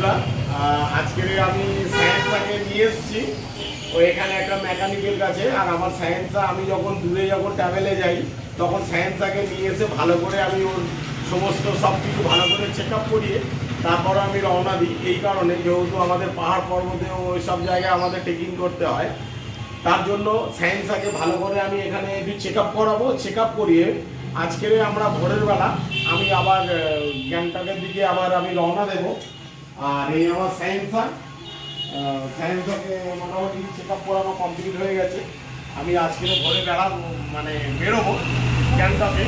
বন্ধুরা আজকে আমি সায়েন্সটাকে নিয়ে এসেছি। ও এখানে একটা মেকানিকের কাছে আর আমার সায়েন্সটা আমি যখন দূরে যখন ট্রাভেলে যাই, তখন সায়েন্সটাকে নিয়ে এসে ভালো করে আমি ওর সমস্ত সব কিছু ভালো করে চেক আপ করিয়ে তারপর আমি রওনা দিই। এই কারণে যেহেতু আমাদের পাহাড় পর্বতে ওই সব জায়গায় আমাদের ট্রেকিং করতে হয়, তার জন্য সায়েন্সটাকে ভালো করে আমি এখানে একটু চেক আপ করাবো। চেক আপ করিয়ে আজকের আমরা ভোরের বেলা আমি আবার গ্যাংটকের দিকে আবার আমি রওনা দেব। আর এই আমার সায়েন্সা সায়েন্সটাকে মোটামুটি চেক আপ করানো কমপ্লিট হয়ে গেছে। আমি আজকের ভোরে বেলা মানে বেরোবো গ্যাংটকে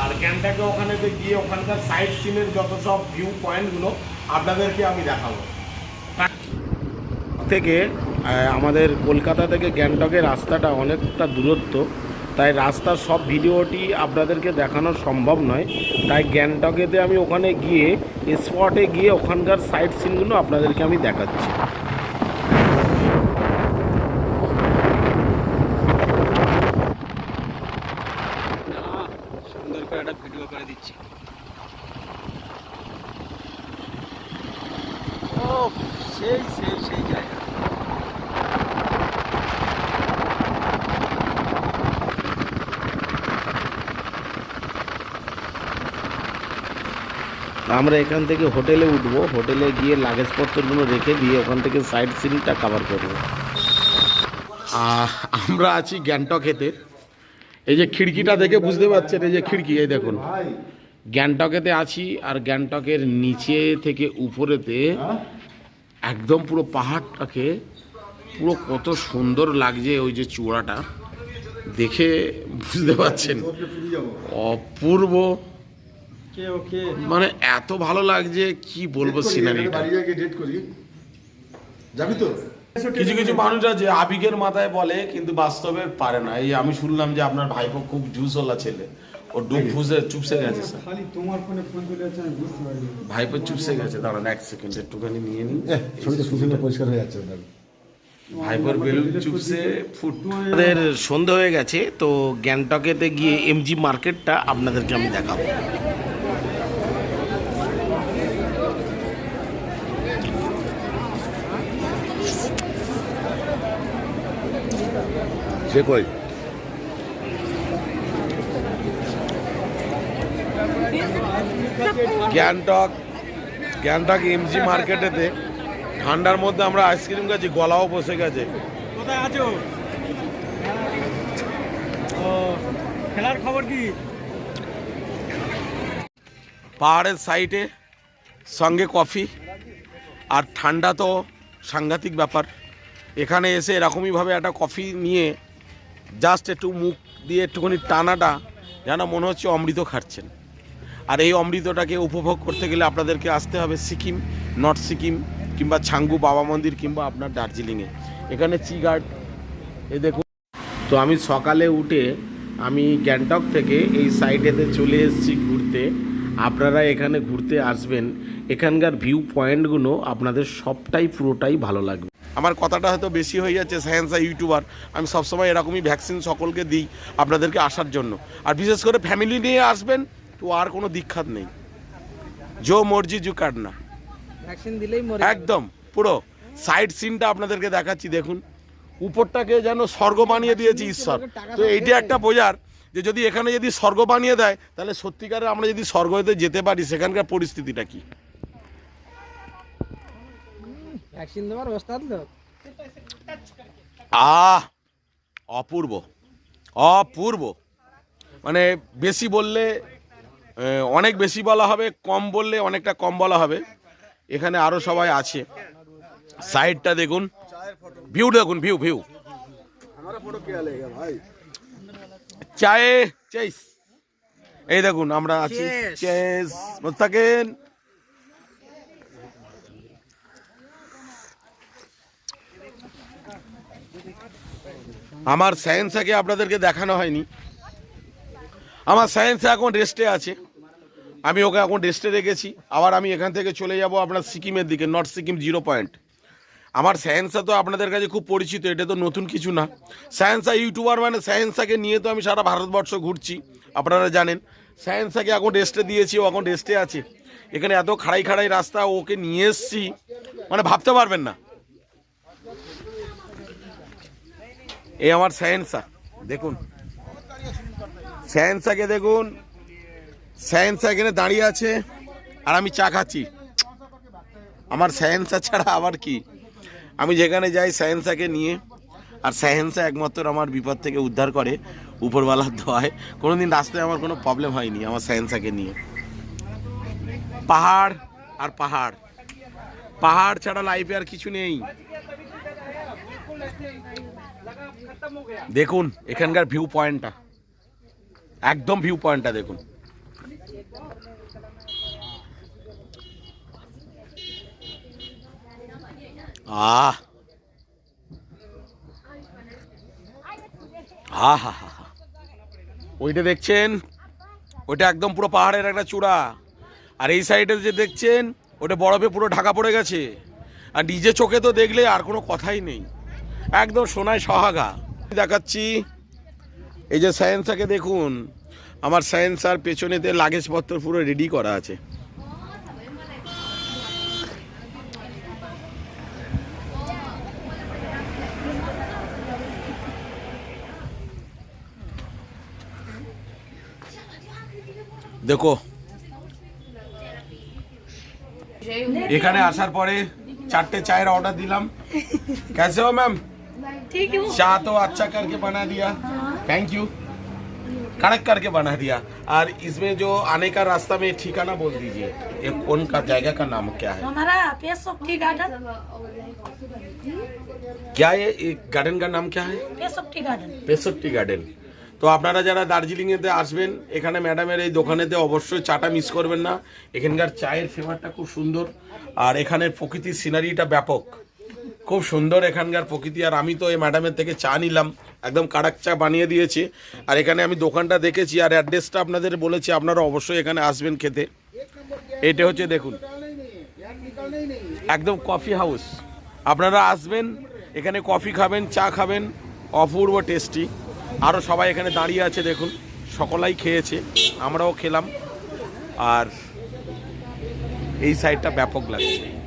আর গ্যাংটকে ওখানে গিয়ে ওখানকার সাইড সিনের যত সব ভিউ পয়েন্টগুলো আপনাদেরকে আমি দেখাবো। থেকে আমাদের কলকাতা থেকে গ্যাংটকের রাস্তাটা অনেকটা দূরত্ব। তাই রাস্তার সব ভিডিওটি আপনাদেরকে দেখানো সম্ভব নয়। তাই গ্যাংটকেতে আমি ওখানে গিয়ে স্পটে গিয়ে ওখানকার সাইট সিনগুলো আপনাদেরকে আমি দেখাচ্ছি। সেই সেই সেই জায়গা। আমরা এখান থেকে হোটেলে উঠব, হোটেলে গিয়ে লাগেজপত্রগুলো রেখে দিয়ে ওখান থেকে সাইড সিনটা কভার করব। আমরা আছি গ্যাংটকেতে এই যে খিড়কিটা দেখে বুঝতে পারছেন, এই যে খিড়কি, এই দেখুন। গ্যাংটকেতে আছি আর গ্যাংটকের নিচে থেকে উপরেতে একদম পুরো পাহাড়টাকে পুরো কত সুন্দর লাগছে ওই যে চূড়াটা। দেখে বুঝতে পারছেন। অপূর্ব। ওকে মানে এত ভালো লাগছে কি বলব সিনারিটা ডেট করি। যাবি তো? কিছু কিছু মানুষ আছে আবেগের মাথায় বলে কিন্তু বাস্তবে পারে না। এই আমি শুনলাম যে আপনার ভাইপো খুব জুসওয়ালা ছেলে। ও ডুব ফুসে চুপসে গেছে স্যার। খালি তোমার ফোনে ফোন চলে যাচ্ছে আমি বুঝতে পারি ভাইপো চুপসে গেছে দাঁড়ান এক সেকেন্ড একটুখানি নিয়ে নিন। পরিষ্কার হয়ে যাচ্ছে ভাইপোর বেলুন চুপসে ফুট। আমাদের সন্ধে হয়ে গেছে তো গ্যাংটকেতে গিয়ে এমজি মার্কেটটা আপনাদেরকে আমি দেখাবো। সে কই গ্যাংটক গ্যাংটক এমজি মার্কেটেতে ঠান্ডার মধ্যে আমরা আইসক্রিম খাচ্ছি গলাও বসে গেছে। কোথায় আছো? ও খেলার খবর কি? পাহাড়ের সাইডে সঙ্গে কফি আর ঠান্ডা তো সাংঘাতিক ব্যাপার। এখানে এসে এরকমইভাবে একটা কফি নিয়ে জাস্ট একটু মুখ দিয়ে একটুখানি টানাটা যেন মনে হচ্ছে অমৃত খাচ্ছেন আর এই অমৃতটাকে উপভোগ করতে গেলে আপনাদেরকে আসতে হবে সিকিম, নর্থ সিকিম কিংবা ছাঙ্গু বাবা মন্দির কিংবা আপনার দার্জিলিংয়ে। এখানে চি গার্ড এ দেখুন। তো আমি সকালে উঠে আমি গ্যাংটক থেকে এই সাইডেতে চলে এসেছি ঘুরতে। আপনারা এখানে ঘুরতে আসবেন। এখানকার ভিউ পয়েন্টগুলো আপনাদের সবটাই, পুরোটাই ভালো লাগবে। আমার কথাটা হয়তো বেশি হয়ে যাচ্ছে সায়েন্স আর ইউটিউবার আমি সবসময় এরকমই ভ্যাকসিন সকলকে দিই আপনাদেরকে আসার জন্য। আর বিশেষ করে ফ্যামিলি নিয়ে আসবেন তো আর কোনো দীক্ষাত নেই। জো মর্জি জু কাটনা একদম পুরো। সাইড সিনটা আপনাদেরকে দেখাচ্ছি দেখুন। উপরটাকে যেন স্বর্গ বানিয়ে দিয়েছে ঈশ্বর। তো এইটা একটা বোঝার যে যদি এখানে যদি স্বর্গ বানিয়ে দেয় তাহলে সত্যিকারে আমরা যদি স্বর্গতে যেতে পারি সেখানকার পরিস্থিতিটা কি? ভ্যাকসিন দেওয়ার ওস্তাদ লোক। আহ অপূর্ব অপূর্ব। মানে বেশি বললে অনেক বেশি বলা হবে কম বললে অনেকটা কম বলা হবে। এখানে আরও সবাই আছে। সাইডটা দেখুন। ভিউ দেখুন ভিউ ভিউ। চায়ে চেস এই দেখুন আমরা আছি চেস। মোস্তাকেন। আমার সায়েন্সাকে আপনাদেরকে দেখানো হয়নি। আমার সায়েন্স এখন রেস্টে আছে। আমি ওকে এখন রেস্টে রেখেছি। আবার আমি এখান থেকে চলে যাব আপনার সিকিমের দিকে নর্থ সিকিম জিরো পয়েন্ট আমার সায়েন্সা তো আপনাদের কাছে খুব পরিচিত, এটা তো নতুন কিছু না। সায়েন্সা ইউটিউবার মানে সায়েন্সাকে নিয়ে তো আমি সারা ভারতবর্ষ ঘুরছি, আপনারা জানেন। সায়েন্সাকে এখন রেস্টে দিয়েছি, ও এখন রেস্টে আছে। এখানে এত খাড়াই খাড়াই রাস্তা, ওকে নিয়ে এসছি। মানে ভাবতে পারবেন না। এই আমার সায়েন্সা, দেখুন। সায়েন্সাকে দেখুন। সায়েন্সা এখানে দাঁড়িয়ে আছে, আর আমি চা খাচ্ছি। আমার সায়েন্সা ছাড়া আবার কি? আমি যেখানে যাই সায়েন্সাকে নিয়ে, আর সায়েন্সা একমাত্র আমার বিপদ থেকে উদ্ধার করে উপরওয়ালার দোয়ায়। কোনো দিন রাস্তায় আমার কোনো প্রবলেম হয়নি আমার সায়েন্সাকে নিয়ে। পাহাড় আর পাহাড়। পাহাড় ছাড়া লাইফে আর কিছু নেই। দেখুন, এখানকার ভিউ পয়েন্টটা একদম ভিউ পয়েন্টটা দেখুন। আহ। হা হা হা হা। ওইটা দেখছেন? ওইটা একদম পুরো পাহাড়ের একটা চূড়া। আর এই সাইডে যে দেখছেন, ওটা বরফে পুরো ঢাকা পড়ে গেছে। আর নিজে চোখে তো দেখলে আর কোনো কথাই নেই। একদম সোনায় সহাগা। দেখাচ্ছি। এই যে সায়েন্সাকে দেখুন। আমার সায়েন্সার পেছনেতে লাগেজপত্র পুরো রেডি করা আছে। দেখো। এখানে আসার পরে চারটে চায়ের অর্ডার দিলাম। কেসে ম্যাম ठीक है चाय तो अच्छा करके बना दिया थैंक यू कड़क करके बना दिया और इसमें जो आने का रास्ता में ठिकाना बोल दीजिए ये कौन का जगह का नाम क्या है हमारा पेस ऑफ टी गार्डन क्या ये ये गार्डन का नाम क्या है pace of tea garden পেসট্টি garden তো আপনারা যারা দার্জিলিংয়েতে আসবেন এখানে ম্যাডামের এই দোকানেতে অবশ্যই চাটা মিস করবেন না এখানকার চায়ের ফ্লেভারটা খুব সুন্দর আর এখানের প্রকৃতির সিনারিটা ব্যাপক খুব সুন্দর এখানকার প্রকৃতি। আর আমি তো এই ম্যাডামের থেকে চা নিলাম। একদম কাড়াক চা বানিয়ে দিয়েছে। আর এখানে আমি দোকানটা দেখেছি আর অ্যাড্রেসটা আপনাদের বলেছি। আপনারা অবশ্যই এখানে আসবেন খেতে। এটা হচ্ছে দেখুন। একদম কফি হাউস আপনারা আসবেন, এখানে কফি খাবেন, চা খাবেন। অপূর্ব টেস্টি আরও সবাই এখানে দাঁড়িয়ে আছে, দেখুন। সকলাই খেয়েছে, আমরাও খেলাম। আর এই সাইডটা ব্যাপক লাগছে।